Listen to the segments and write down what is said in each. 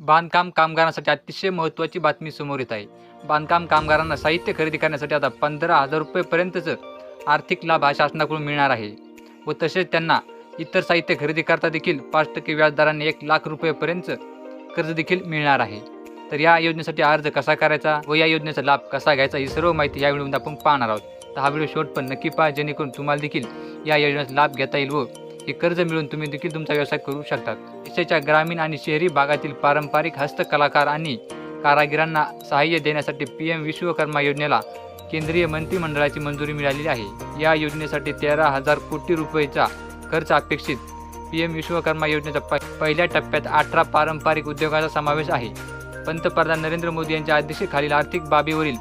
बांधकाम कामगारांसाठी अतिशय महत्त्वाची बातमी समोर येत आहे. बांधकाम कामगारांना साहित्य खरेदी करण्यासाठी आता पंधरा हजार रुपयेपर्यंतचं आर्थिक लाभ हा शासनाकडून मिळणार आहे. व तसेच त्यांना इतर साहित्य खरेदी करता देखील पाच टक्के व्याजदराने एक लाख रुपयेपर्यंत कर्ज देखील मिळणार आहे. तर या योजनेसाठी अर्ज कसा करायचा व या योजनेचा लाभ कसा घ्यायचा ही सर्व माहिती या व्हिडिओमध्ये आपण पाहणार आहोत. तर हा व्हिडिओ शॉर्ट पण नक्की पहा जेणेकरून तुम्हाला देखील या योजनेचा लाभ घेता येईल व हे कर्ज मिळून तुम्ही देखील तुमचा व्यवसाय करू शकतात. देशाच्या ग्रामीण आणि शहरी भागातील पारंपरिक हस्तकलाकार आणि कारागिरांना सहाय्य देण्यासाठी पी एम विश्वकर्मा योजनेला केंद्रीय मंत्रिमंडळाची मंजुरी मिळालेली आहे. या योजनेसाठी तेरा हजार कोटी रुपयेचा खर्च अपेक्षित पी एम विश्वकर्मा योजनेच्या प पहिल्या टप्प्यात अठरा पारंपरिक उद्योगाचा समावेश आहे. पंतप्रधान नरेंद्र मोदी यांच्या अध्यक्षतेखालील आर्थिक बाबीवरील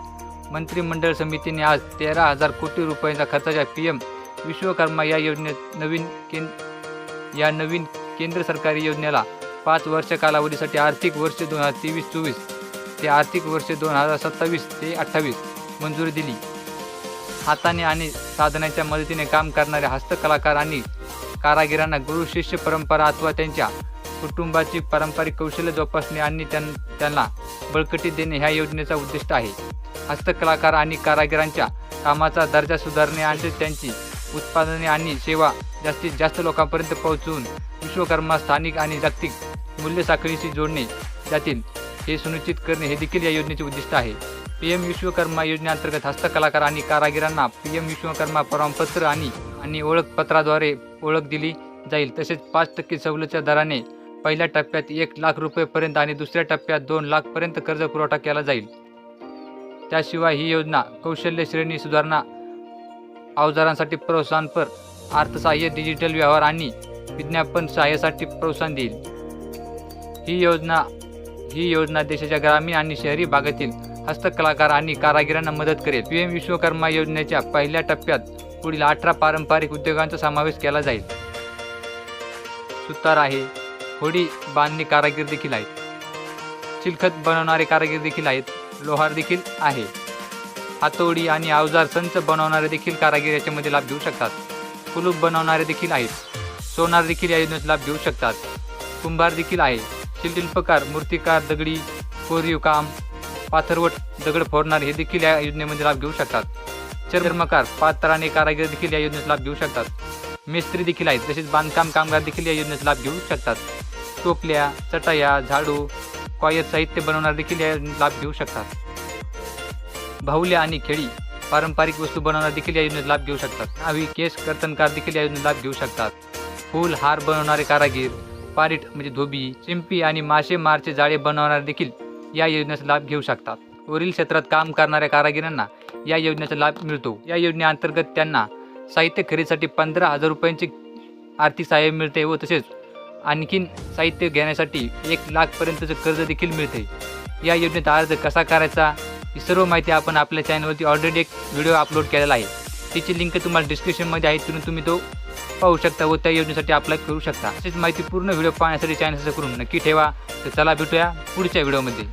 मंत्रिमंडळ समितीने आज तेरा हजार कोटी रुपयांचा खर्चाच्या पी एम विश्वकर्मा या योजनेत नवीन केंद्र या नवीन केंद्र सरकारी योजनेला पाच वर्ष कालावधीसाठी आर्थिक वर्ष दोन हजार तेवीस चोवीस ते आर्थिक वर्ष दोन हजार सत्तावीस ते अठ्ठावीस मंजुरी दिली. हाताने आणि साधनांच्या मदतीने काम करणाऱ्या हस्तकलाकार आणि कारागिरांना गुरु शिष्य परंपरा अथवा त्यांच्या कुटुंबाची पारंपरिक कौशल्य जोपासणे आणि त्यां त्यांना बळकटी देणे ह्या योजनेचा उद्दिष्ट आहे. हस्तकलाकार आणि कारागिरांच्या कामाचा दर्जा सुधारणे आणि त्यांची उत्पादने आणि सेवा जास्तीत जास्त लोकांपर्यंत पोहोचवून विश्वकर्मा स्थानिक आणि जागतिक मूल्य साखळीशी जोडणे जातील हे सुनिश्चित करणे हे देखील या योजनेचे उद्दिष्ट आहे. पी एम विश्वकर्मा योजनेअंतर्गत हस्तकलाकार आणि कारागिरांना पी एम विश्वकर्मा प्रमाणपत्र आणि आणि ओळखपत्राद्वारे ओळख दिली जाईल. तसेच पाच टक्के सवलतीच्या दराने पहिल्या टप्प्यात एक लाख रुपयेपर्यंत आणि दुसऱ्या टप्प्यात दोन लाखपर्यंत कर्ज पुरवठा केला जाईल. त्याशिवाय ही योजना कौशल्य श्रेणी सुधारणा अवजारांसाठी प्रोत्साहनपर अर्थसहाय्य डिजिटल व्यवहार आणि विज्ञापन सहाय्यासाठी प्रोत्साहन देईल. ही योजना ही योजना देशाच्या ग्रामीण आणि शहरी भागातील हस्तकलाकार आणि कारागिरांना मदत करेल. पी एम विश्वकर्मा योजनेच्या पहिल्या टप्प्यात पुढील अठरा पारंपरिक उद्योगांचा समावेश केला जाईल. सुतार आहे होडी बांधणी कारागीर देखील आहेत. चिलखत बनवणारे कारागीर देखील आहेत लोहार देखील आहे. हातोडी आणि अवजार संच बनवणारे देखील कारागीर याच्यामध्ये लाभ घेऊ शकतात. कुलूप बनवणारे देखील आहेत. सोनार देखील या योजनेचा लाभ घेऊ शकतात. कुंभार देखील आहे. शिल्पकार मूर्तिकार दगडी कोरीव काम पाथरवट दगड फोडणार हे देखील या योजनेमध्ये लाभ घेऊ शकतात. चर्मकार पात्राने कारागीर देखील या योजनेचा लाभ घेऊ शकतात. मिस्त्री देखील आहेत. तसेच बांधकाम कामगार देखील या योजनेचा लाभ घेऊ शकतात. टोपल्या चटया झाडू कॉयर साहित्य बनवणारे देखील या लाभ घेऊ शकतात. बाहुल्या आणि खेळी पारंपरिक वस्तू बनवणार देखील या योजनेत लाभ घेऊ शकतात. नावी केस कर्तनकार देखील या योजनेत लाभ घेऊ शकतात. फूल हार बनवणारे कारागीर पारिट म्हणजे धोबी चिंपी आणि मासे मारचे जाळे बनवणारे देखील या योजनेचा लाभ घेऊ शकतात. वरील क्षेत्रात काम करणाऱ्या कारागिरांना या योजनेचा लाभ मिळतो. या योजनेअंतर्गत त्यांना साहित्य खरेदीसाठी पंधरा हजार रुपयांचे आर्थिक सहाय्य मिळते व तसेच आणखीन साहित्य घेण्यासाठी एक लाखपर्यंतचं कर्ज देखील मिळते. या योजनेत अर्ज कसा करायचा? ही सर्व माहिती आपण आपल्या चॅनलवरती ऑलरेडी एक व्हिडिओ अपलोड केलेला आहे. तिची लिंक तुम्हाला डिस्क्रिप्शनमध्ये आहे तिथून तुम्ही तो पाहू शकता व त्या योजनेसाठी अप्लाय करू शकता. तसेच माहिती पूर्ण व्हिडिओ पाहण्यासाठी चॅनल करून नक्की ठेवा. तर चला भेटूया पुढच्या व्हिडिओमध्ये